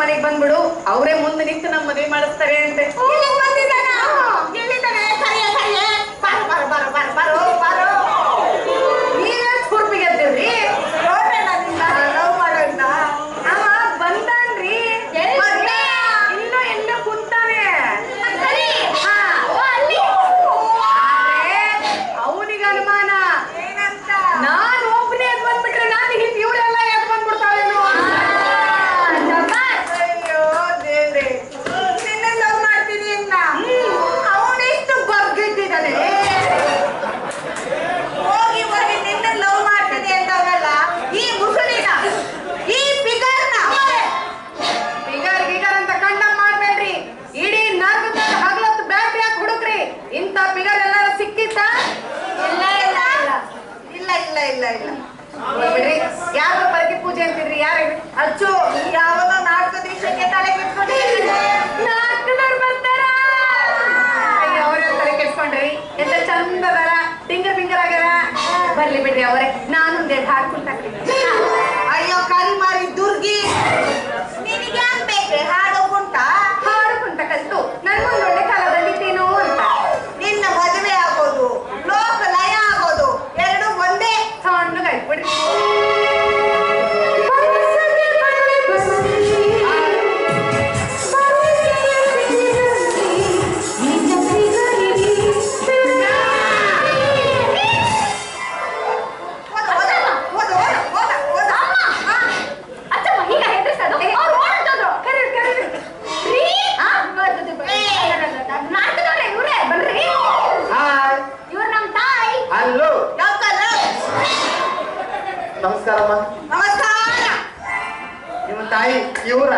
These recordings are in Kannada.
ಮನೆಗೆ ಬಂದ್ಬಿಡು. ಅವರೇ ಮುಂದೆ ನಿಂತು ನಮ್ಮ ಮದುವೆ ಮಾಡಿಸ್ತಾರೆ ಅಂತೆ. ಬಿಡ್ರಿ ಅವರೇ ನಾನು ಹಾಡ್ಕೊಂತ ಅಯ್ಯೋ ಕರಿ ಮಾರಿ ದುರ್ಗಿ. ನಮಸ್ಕಾರಮ್ಮ. ನಮಸ್ಕಾರ. ನಿಮ್ಮ ತಾಯಿ ಇವರ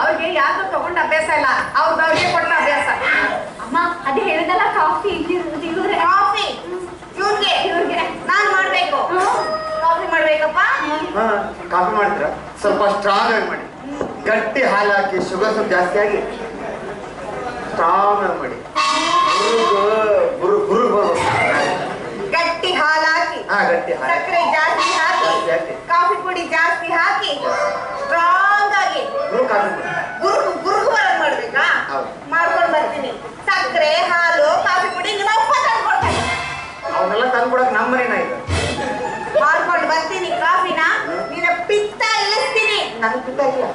ಅವ್ರಿಗೆ ಯಾರು ತಗೊಂಡ ಅಭ್ಯಾಸ ಇಲ್ಲ. ಅವ್ರದ್ದು ಅವ್ರಿಗೆ ಕೊಟ್ಟ ಅಭ್ಯಾಸ. ಅಮ್ಮ ಅದೇ ಹೇಳಿದಲ್ಲ ಕಾಫಿ ಇಲ್ಲಿರೋದು ಇವ್ರೆ ಕಾಫಿ? ಇವ್ರಿಗೆ? ಇವ್ರಿಗೆ. ನಾನ್ ಮಾಡ್ಬೇಕು. ಕಾಫಿ ಮಾಡ್ಬೇಕಪ್ಪ? ಹಾ ಕಾಫಿ ಮಾಡಿದ್ರ ಸ್ವಲ್ಪ ಸ್ಟ್ರಾಂಗ್ ಆಗಿ ಮಾಡಿ. ಗಟ್ಟಿ ಹಾಲು ಹಾಕಿ ಶುಗರ್ ಸ್ವಲ್ಪ ಜಾಸ್ತಿ ಆಗಿ ಸ್ಟ್ರಾಂಗ್ ಆಗಿ ಮಾಡಿ ಗುರು ಗುರು ಬರ್ಬೇಕು ಗಟ್ಟಿ ಹಾಲು ಹಾಕಿ ಹಾ ಗಟ್ಟಿ ಸಕ್ಕರೆ ಜಾಸ್ತಿ ಹಾಕಿ ಕಾಫಿ ಪುಡಿ ಜಾಸ್ತಿ ಹಾಕಿ ಸ್ಟ್ರಾಂಗ್ ಆಗಿ ಗುರು ಗುರುಗು ಮಾಡ್ಬೇಕಾ? ಹೌದು. ಮಾಡ್ಕೊಂಡ್ ಬರ್ತೀನಿ. ಸಕ್ಕರೆ ಹಾಲು ಕಾಫಿ ಪುಡಿ ನಿಮ್ಮ ಉಪ್ಪ ತಂದ್ಕೊಡ್ತಾರೆ ಅವನ್ನೆಲ್ಲ ತಂದ್ಕೊಡಕ್ ನಮ್ಮನೇನ ಇದೆ. ಮಾಡ್ಕೊಂಡು ಬರ್ತೀನಿ ಕಾಫಿನ. ನಿನ್ನ ಪಿತ್ತ ಇಳಿಸ್ತೀನಿ. ನನ್ ಪಿತ್ತ ಇಲ್ಲ.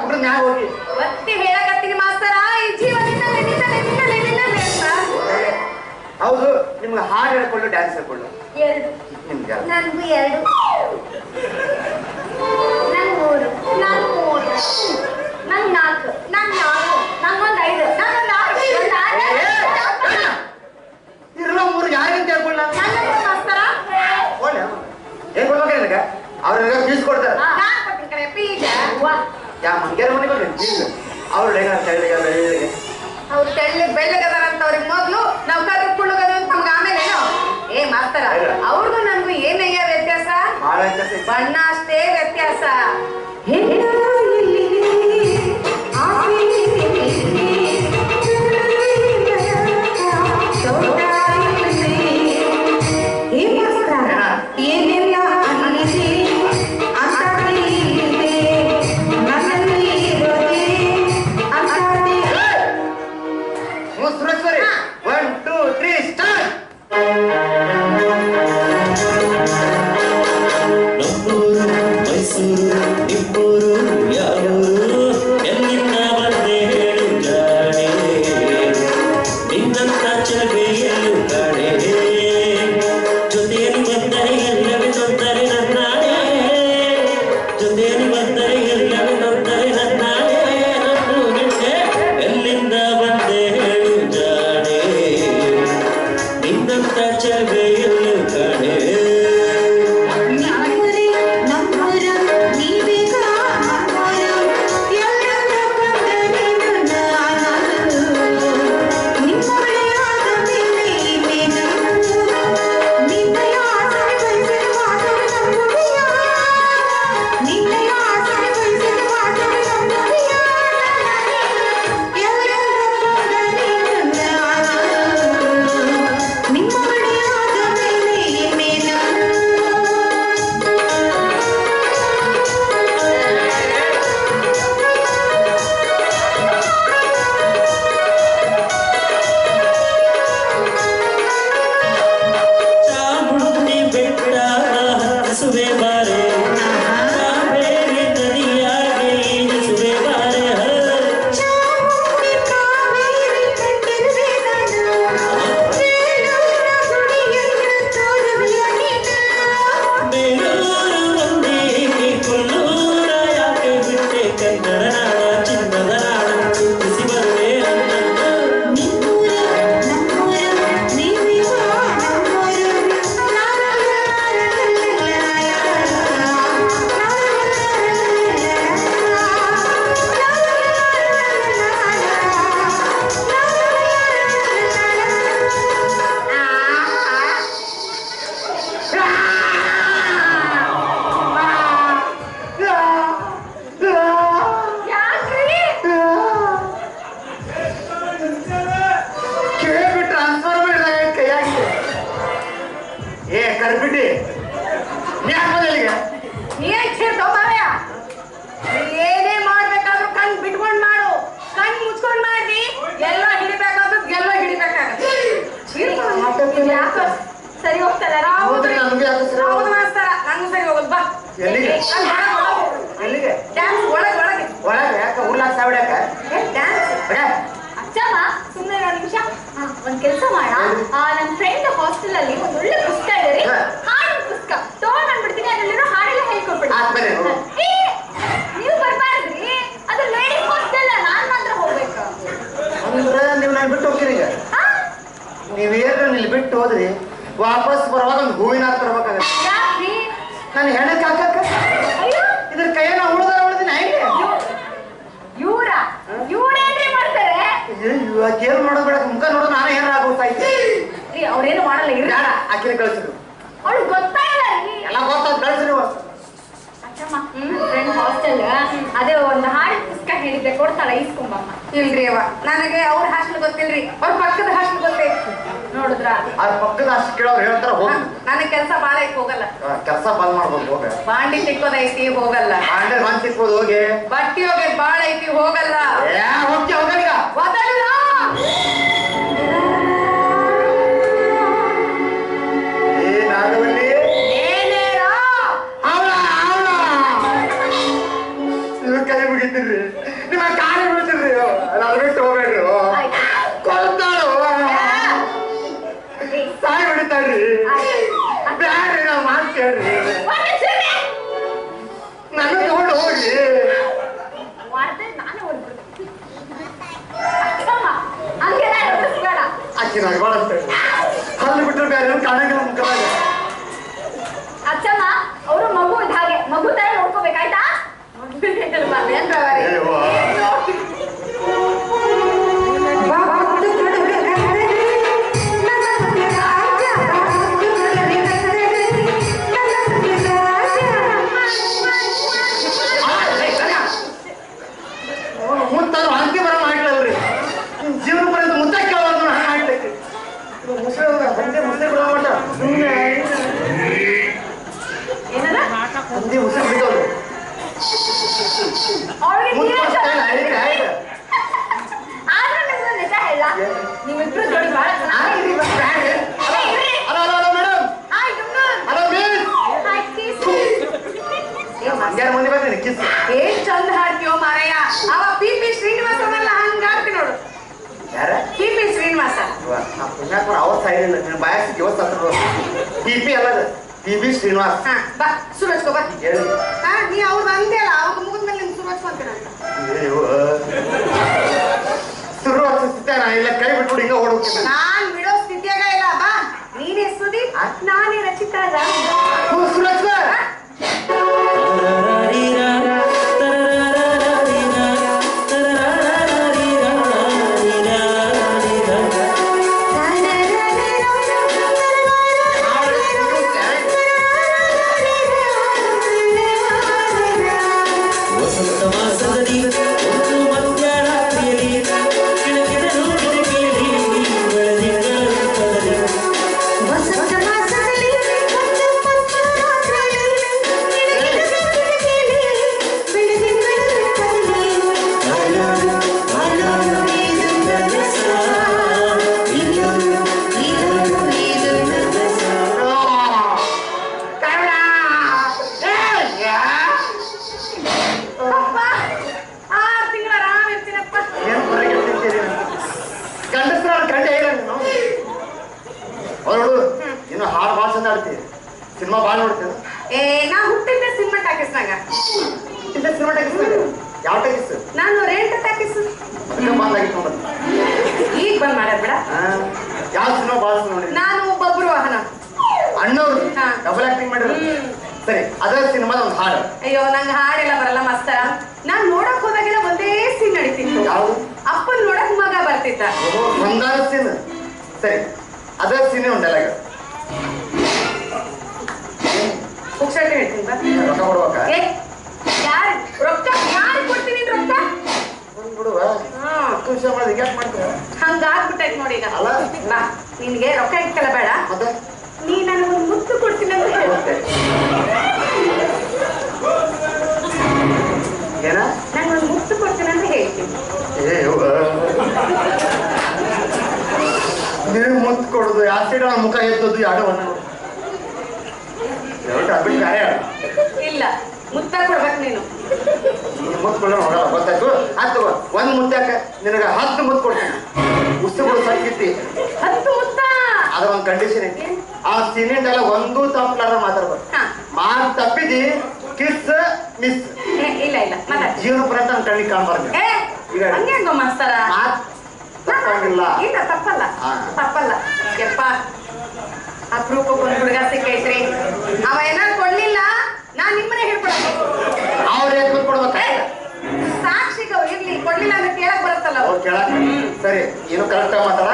ಹುಡುಗ ಮ್ಯಾಗ ಹೋಗಿ ಒತ್ತಿ ಹೇಳಕತ್ತೀನಿ ಮಾಸ್ತರ ಈ ಜೀವನದಿಂದ ನಿನ್ನಿಂದಲೇ ನಿನ್ನಲೇ ನಿನ್ನಲೇ ಅಂತ ಹೌದು ನಿಮ್ಗೆ ಹಾಡು ಹೇಳ್ಕೊಂಡು ಡ್ಯಾನ್ಸ್ ಹೇಳ್ಕೊಂಡು ಎರಡು ನಿಮ್ಗೆ ನನ್ಗೂ ಎರಡು ನನ್ ಮೂರು ನನ್ ಮೂರು ನನ್ ನಾಲ್ಕು ನನ್ ನಾಲ್ಕು ನಂಗೊಂದ್ ಐದು ನಂಗೊಂದ್ ಆರು ಒಂದ್ ಆರು. ಇರೋ ಮೂರು ಯಾರಿಗಂತ ಹೇಳ್ಕೊಳ್ಳ ನನ್ನಪ್ಪ ಮಾಸ್ತರ ಒಳ್ಳೆ ಏನ್ ಕೊಡ್ಬೇಕು ನಿನಗೆ ಅವ್ರಿಗೆ ಫೀಸ್ ಕೊಡ್ತಾರೆ ನಾನ್ ಕೊಟ್ಟಿನ ಕಡೆ ಪೀಜ ಅವ್ವ, ಯಾ ಮಂಗ್ಯಾರ ಮನೆಗೆ ಹೋಗಿ ಫೀಸ್ ಅವ್ರು ಹೇಗ ತೆಳ್ಳಗೆ ಬೆಳ್ಳಗೆ ಅವ್ರು ತೆಳ್ಳಗ್ ಬೆಳ್ಳಗದಾರ ಅಂತ ಅವ್ರಿಗೆ ಮೊದ್ಲು ನಾವ್ ಕರ್ರು ಕುಳ್ಳುಗದ ಅಂತ ನಮ್ಗೆ ಆಮೇಲೆ ಏನೋ? ಏ ಮಾಸ್ತರ ಅವ್ರಿಗೂ ನನ್ಗೂ ಏನಯ್ಯ ವ್ಯತ್ಯಾಸ. ಬಣ್ಣ ಅಷ್ಟೇ ವ್ಯತ್ಯಾಸ. Yağmur yağmur ಹಾಸ್ಟೆಲ್ ಅಲ್ಲಿ ಒಂದ್ ಒಳ್ಳೆ ಪುಸ್ತಕ ಇದೆ ರೀ. ಹಾ. ಹಾಡಿನ ಪುಸ್ತಕ. ತಗೊಂಡ್ ಬಂದ್ಬಿಡ್ತೀನಿ ಅದ್ರಲ್ಲಿರೋ ಹಾಡೆಲ್ಲ ಹೇಳ್ಕೊಡ್ಬಿಡಿ ಹೋಗು. ಏ, ನೀವು ಬರ್ಬಾರ್ದ್ರಿ ಅದು ಲೇಡೀಸ್ ಹಾಸ್ಟೆಲ್ ನಾನ್ ಮಾತ್ರ ಹೋಗ್ಬೇಕು. ಅಂದ್ರೆ ನೀವು ನಾನು ಬಿಟ್ಟು ಹೋಗ್ತೀರಿ ಈಗ. ಹಾ? ನೀವು ಇಲ್ಲಿ ಬಿಟ್ಟು ಹೋದ್ರಿ ವಾಪಸ್ ಬರುವಾಗ ಒಂದು ಹೂವಿನ ಹಾರ ತರ್ಬೇಕಾಗತ್ತೆ. ಯಾಕ್ರಿ? ನಾನು ಹೆಣಕ್ಕೆ ಹಾಕಕ್ಕ ಅಯ್ಯೋ. ಇದ್ರ ಕೈಯನ್ನ ಉಳ್ದಾರ ಉಳ್ದಿನ ಹೆಂಗೆ ಇವ್ರ? ಇವ್ರೇನ್ರಿ ಮಾಡ್ತಾರೆ? ಇವಾಗ ಏನ್ ಮಾಡೋದು ಬೇಡ ಮುಖ ನೋಡೋದು ನಾನು ಏನಾರ ಆಗೋಗ್ತಾಯ್ತು ರೀ ಅವ್ರೇನು ಮಾಡಲ್ಲ ಬೇಡ ಆಕಿನ ಕಳಿಸಿದ್ರು. ಅವಳು ಗೊತ್ತಾಗಲ್ಲ ರೀ ಎಲ್ಲ ಗೊತ್ತಾಗ ಕಳ್ಸಿರಿ ಫ್ರೆಂಡ್ ಹಾಸ್ಟೆಲ್ ಅದೇ ಒಂದು ಹಾಡಿ ಪುಸ್ತಕ ಹೇಳಿದ್ದೆ ಕೊಡ್ತಾಳ ಇಸ್ಕೊಂಬಮ್ಮ ಇಲ್ರಿ ಅವ. ನನಗೆ ಅವ್ರ ಹಾಸ್ಟೆಲ್ ಗೊತ್ತಿಲ್ರಿ. ಅವ್ರ ಪಕ್ಕದ ಹಾಸ್ಟೆಲ್ ಗೊತ್ತೇ ನೋಡಿದ್ರ? ಅದ್ರ ಪಕ್ಕದ ಅಷ್ಟು ಕೇಳೋರು ಹೇಳ್ತಾರ ಹೋಗಿ. ನನಗೆ ಕೆಲಸ ಬಾಳ ಐತಿ ಹೋಗಲ್ಲ. ಕೆಲಸ ಬಂದ್ ಮಾಡ್ಬೋದು ಹೋಗ. ಬಾಂಡಿ ತಿಕ್ಕೋದೈತಿ ಹೋಗಲ್ಲ. ಆಂಡೆ ಬಂದ್ ಸಿಕ್ಬೋದು ಹೋಗಿ. ಬಟ್ಟಿ ಹೋಗಿ ಬಾಳ ಐತಿ ಹೋಗಲ್ಲ. ಏ ಹೋಗ್ತಿ ಹೋಗಲ್ಲ ನಾವು ಆಯ್ತು, ಇವತ್ತು ಬ್ಯಾಡ್ರಿ. Hello, hello, hello, hello, madam. Hello, miss. ಏ, ಮಂಡ್ಯಾರ ಮಂದಿ ಬರ್ತೀನಿ ಕಿಸ್ ಏನ್ ಚಂದ ಹಾಡ್ತೀವೋ ಮಾರಯ್ಯ ಅವ ಪಿ ಪಿ ಶ್ರೀನಿವಾಸನಲ್ಲ ಹಂಗ ಹಾಡ್ತಿ ನೋಡು ಯಾರ? P P Srinivasa. ಅವತ್ತು ಸಾಯಿಲ್ಲ ನಿನ್ನ ಬಾಯ ಸಿಕ್ಕಿ ಇವತ್ತು ಸತ್ರು ಟಿ ಪಿ ಅಲ್ಲದ ಟಿ ಬಿ ಶ್ರೀನಿವಾಸ್. ಹಾ ಬಾ ಸುರಜ್ಕೋ ಬಾ. ಹೇಳಿ. ಹಾ ನೀ ಅವ್ರು ಅಂದೆ ಅಲ್ಲ ಅವಾಗ ಮುಗಿದ್ಮೇಲೆ ನಿಮ್ಗೆ ಸುರೇಶ್. ಶುರು ಆಗ್ತಿದ್ದೆ ನಾ ಇಲ್ಲ ಕೈ ಬಿಟ್ಬಿಡಿ ಹಿಂಗ ಓಡೋಗ್ತೀನಿ ಭಾಳ ಚಂದ ನೋಡಿ ನಾನು ಒಬ್ಬೊಬ್ರು ವಾಹನ ಅಣ್ಣವ್ರು. ಡಬಲ್ ಆಕ್ಟಿಂಗ್ ಮಾಡಿದ್ರು. ಸರಿ ಅದರ ಸಿನಿಮಾದ ಒಂದು ಹಾಡು. ಅಯ್ಯೋ ನಂಗೆ ಹಾಡೆಲ್ಲ ಬರಲ್ಲ ಮಸ್ತ ನಾನ್ ನೋಡಕ್ ಹೋದಾಗೆಲ್ಲ ಒಂದೇ ಸೀನ್ ನಡೀತಿತ್ತು. ಯಾವುದು? ಅಪ್ಪನ್ ನೋಡಕ್ ಮಗ ಬರ್ತಿದ್ದ. ಬಂಗಾರ ಸೀನ್ ಸರಿ ಅದರ ಸೀನೆ ಉಂಟಲ್ಲ ಈಗ ಪುಕ್ಷಾಟ ಹೇಳ್ತೀನಿ ಬಾ. ರೊಕ್ಕ ಕೊಡ್ಬೇಕಾ ಯಾರ್ ರೊಕ್ಕ ಯಾರು ಕೊಡ್ತೀನಿ ರೊಕ್ಕ? ನೋಡುವ ಕೆಲಸ ಮಾಡಿ ಯಾಕೆ ಮಾಡ್ತೀರಾ ಹಂಗಾಗ್ಬಿಟ್ಟೈತ್ ನೋಡಿ ಈಗ. ಅಲ್ಲ? ಬಾ ನಿನ್ಗೆ ರೊಕ್ಕ ಇಕ್ಕಲ್ಲ ಬೇಡ. ಮತ್ತೆ? ನೀ ನನಗೊಂದು ಮುತ್ತು ಕೊಡ್ತೀನಿ ಅಂತ ಹೇಳ್ಬಿಟ್ಟೆ. ಏನ? ಒಂದು ಮುತ್ತು ಕೊಡ್ತೀನಿ ಅಂತ ಹೇಳ್ತೀನಿ. ಏ ಯವ್ವ. ನಿನಗ್ ಮುಂದ್ ಕೊಡೋದು ಆಸಿಡ್ ಅವನ ಮುಖ ಎದ್ದದ್ದು ಯಾಡವನ ಎರಡು ಟಾಪಿಕ್ ಇಲ್ಲ ಮುತ್ತ ಕೊಡ್ಬೇಕು ನೀನು. ಮುತ್ತು ಹೋಗಲ್ಲ ಗೊತ್ತಾಯ್ತು? ಆಯ್ತು ಒಂದು ಮುತ್ತಾಕ ನಿನಗೆ ಹತ್ತು ಮುತ್ ಕೊಡ್ತೀನಿ. ಉಸ್ತುಗಳು ಸಾಕಿತ್ತಿ ಹತ್ತು ಮುತ್ತ? ಅದು ಒಂದು ಕಂಡೀಷನ್ ಐತಿ. ಆ ಸಿನಿಂಡ್ ಎಲ್ಲ ಒಂದು ತಪ್ಪಲಾರ ಮಾತಾಡ್ಬೇಕು. ಹಾ. ಮಾತು ತಪ್ಪಿದಿ ಕಿಸ್ ಮಿಸ್ ಇಲ್ಲ ಇಲ್ಲ ಜೀವನ ಪ್ರಯತ್ನ ಕಣ್ಣಿಗೆ ಕಾಣ್ಬಾರ್ದು. ಏ ಹಂಗೆ ಹೆಂಗೋ ಮಾಸ್ತರ ತಪ್ಪಂಗಿಲ್ಲ. ಇಲ್ಲ ತಪ್ಪಲ್ಲ. ತಪ್ಪಲ್ಲ. ಯಪ್ಪ ಅಪರೂಪ ಒಂದು ಹುಡುಗ ಸಿಕ್ಕೈತ್ರಿ. ಬರುತ್ತಲ್ಲ ಅವ್ರು ಅವ್ರು ಕೇಳಕ್ ಸರಿ ಏನು ಕರೆಕ್ಟಾಗಿ ಮಾತಾಡ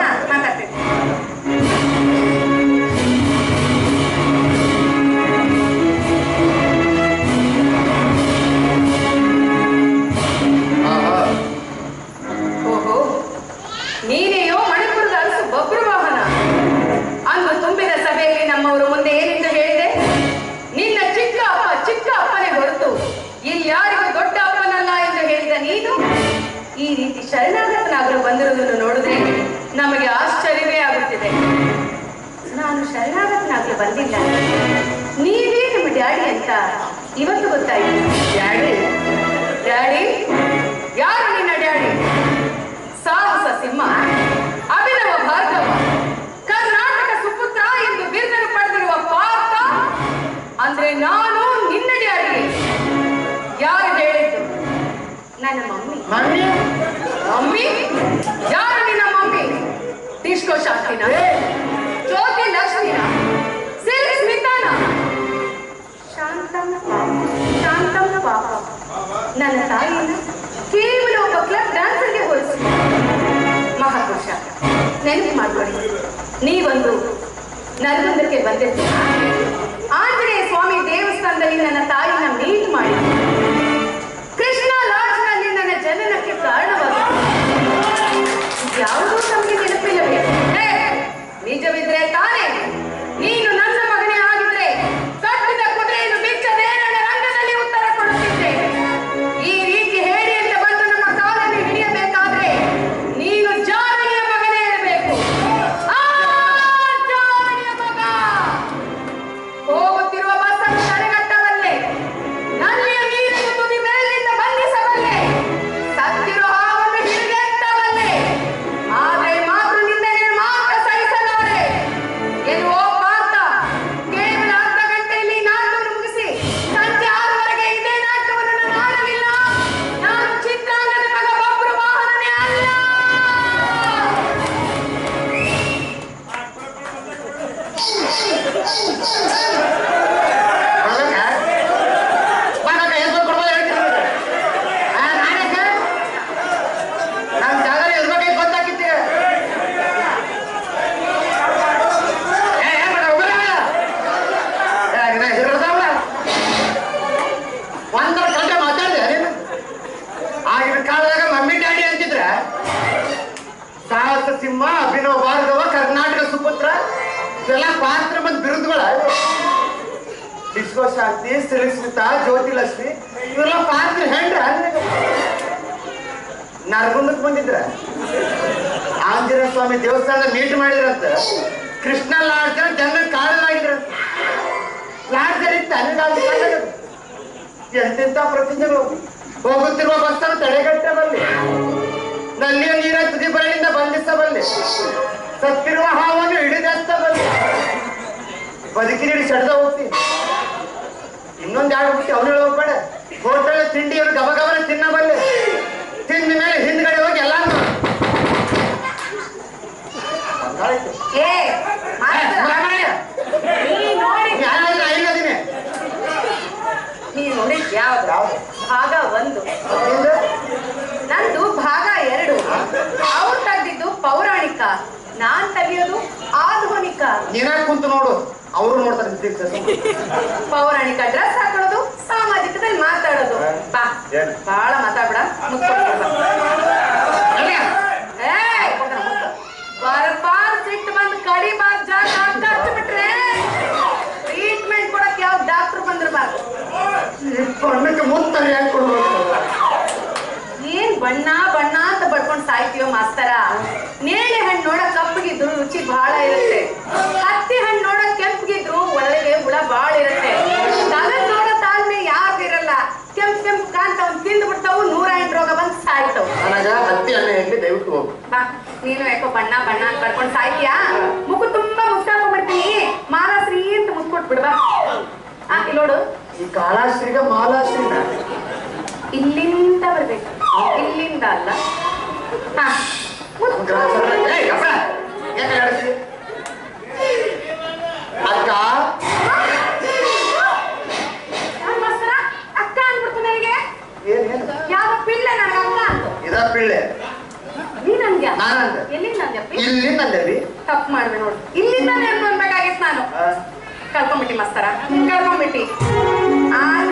ಶರಣಾಗತನಾಗಲು ಬಂದಿಲ್ಲ. ನೀವೇ ನಮ್ಮ ಡ್ಯಾಡಿ ಅಂತ ಇವತ್ತು ಗೊತ್ತಾಯಿತು. ಡ್ಯಾಡಿ? ಡ್ಯಾಡಿ? ಯಾರು ನಿನ್ನ ಡ್ಯಾಡಿ? ಸಾಹಸ ಸಿಂಹ ಅಭಿನವ ಭಾರ್ಗವ ಕರ್ನಾಟಕ ಸುಪುತ್ರ ಎಂದು ಬಿರುದನ್ನು ಪಡೆದಿರುವ ಪಾರ್ಥ ಅಂದ್ರೆ ನಾನು ನಿನ್ನ ಡ್ಯಾಡಿ. ಯಾರು ಹೇಳಿದ್ದು? ನನ್ನ ಮಮ್ಮಿ. ಮಮ್ಮಿ? ಮಮ್ಮಿ? ಯಾರು ನಿನ್ನ ಮಮ್ಮಿ? ಡಿಸ್ಕೋ ಶಾಸ್ತ್ರಿನ ಜ್ಯೋತಿ ಶಾಂತಮ್ಮ ಶಾಂತಮ್ಮ ಕೇವಲ ಒಬ್ಬ ಕ್ಲಬ್ ಮಹಾಪುರುಷ ಮಾಡ್ಕೊಳ್ಳಿ ನೀವೊಂದು ನರಗುಂದಕ್ಕೆ ಬಂದಿದ್ದು ಆಂಜನೇಯ ಸ್ವಾಮಿ ದೇವಸ್ಥಾನದಲ್ಲಿ ನನ್ನ ತಾಯಿನ ಪ್ರತಿಜ್ಞೆಗಳು ಹೋಗುತ್ತಿರುವ ಬಸ್ಸನ್ನು ತಡೆಗಟ್ಟಬಲ್ಲೆ. ನಲ್ಲಿಯ ನೀರ ತುದಿ ಬರಲಿಂದ ಬಂಧಿಸಬಲ್ಲೆ. ಸತ್ತಿರುವ ಹಾವನ್ನು ಹಿಡಿದೆತ್ತಬಲ್ಲೆ ಬದುಕಿನ ಸೆಡ್ದ ಹೋಗ್ತೀನಿ. ಇನ್ನೊಂದು ಎರಡು ಹುಟ್ಟಿ ಅವನು ಹೋಗ್ಬೇಡ. ಹೋಟೆಲ್ ತಿಂಡಿಯನ್ನು ಗಬ ಗಬನ ತಿನ್ನಬಲ್ಲೆ. ತಿಂದ ಮೇಲೆ ಹಿಂದ್ಗಡೆ ಹೋಗಿ ಎಲ್ಲ ಏ ಮಾತಾಡ. ನೀ ನೋಡಿ ಇಲ್ಲದಿನಿ ನೀ ನೋಡಿದ್ ಯಾವ್ದು? ಭಾಗ ಒಂದು. ನಂದು? ಭಾಗ ಎರಡು. ಅವ್ರು ತೆಗ್ದಿದ್ದು ಪೌರಾಣಿಕ. ನಾನ್ ತೆಗಿಯೋದು ಆಧುನಿಕ. ನೀನಾಗ ಕುಂತು ನೋಡು. ಅವರು ನೋಡ್ತಾರೆ ಪೌರಾಣಿಕ ಡ್ರೆಸ್ ಹಾಕೊಳ್ಳೋದು ಸಾಮಾಜಿಕದಲ್ಲಿ ಮಾತಾಡೋದು. ಬಾ. ಮಾತಾಡ ಬರ್ಬಾರ್ ಸಿಟ್ಟು ಬಂದು ಕಡಿ ಬಾರ್ ಜಾಗ ಡಾಕ್ಟರ್ ಬಂದಿರ್ಬಾರ್ದು ಈ ಬಣ್ಣಕ್ಕೆ ಮುಂತಾರೆ ಯಾಕೆ ಕೊಡ್ಬೇಕು ಏನ್ ಬಣ್ಣ ಬಣ್ಣ ಅಂತ ಬಡ್ಕೊಂಡ್ ಸಾಯ್ತೀವ ಮಾಸ್ತರ? ನೇಳೆ ಹಣ್ಣು ನೋಡಕ್ ಕಪ್ಪಗಿದ್ರು ರುಚಿ ಬಹಳ ಇರುತ್ತೆ. ಹತ್ತಿ ಹಣ್ಣು ನೋಡಕ್ ಕೆಂಪಗಿದ್ರು ಒಳಗೆ ಹುಳ ಬಾಳ ಇರುತ್ತೆ. ತಗದ್ ನೋಡೋ ತಾಳ್ಮೆ ಯಾವ್ದಿರಲ್ಲ ಕೆಂಪ್ ಕೆಂಪ್ ಕಾಂತ ಅವ್ನ್ ತಿಂದು ಬಿಡ್ತಾವು ನೂರ ಎಂಟು ರೋಗ ಬಂದ್ ಸಾಯ್ತಾವು. ಹತ್ತಿ ಹಣ್ಣು ಹೇಳಿ ದಯವಿಟ್ಟು ಹೋಗು. ಬಾ ನೀನು ಯಾಕೋ ಬಣ್ಣ ಬಣ್ಣ ಅಂತ ಬಡ್ಕೊಂಡ್ ಸಾಯ್ತೀಯಾ? ಮುಖ ತುಂಬಾ ಮುಚ್ಚಾಕೊಂಡ್ಬಿಡ್ತೀನಿ ಮಾಲಾಶ್ರೀ ಅಂತ ಮುಚ್ಕೊಟ್ ಬಿಡ್ಬಾ ಆ ಇಲ್ಲಿ ನೋಡು. ಈ ಕಾಳಾಶ್ರೀಗ ಮಾಲಾಶ್ರೀನ ಇಲ್ಲಿಂದ ಬರ್ಬೇಕು. ಇಲ್ಲಿಂದ ಅಲ್ಲ. ಹಾ? ಅಕ್ಕ? ಅಕ್ಕ ಅನ್ಬಿಡ್ತು ನನಗೆ ಯಾವ ಪಿಳ್ಳೆ ನನಗೆ ಅಕ್ಕ ಅಂತ ಇದ ಪಿಳ್ಳೆ. ನೀನ್ ಅಂದ್ಯ ನಾನಂದೆ. ಎಲ್ಲಿಂದ ಅಂದ್ಯಪ್ಪಿ ಇಲ್ಲಿಂದ ಅಂದೇವಿ ತಪ್ಪು ಮಾಡ್ದೆ ನೋಡು. ಇಲ್ಲಿಂದ ಅನ್ಬೇಕಾಗಿತ್ತು ನಾನು. ಕಳ್ಕೊಂಬಿಟ್ಟಿ ಮಾಸ್ತರ ಕಳ್ಕೊಂಬಿಟ್ಟಿ ಆದ್ರೂ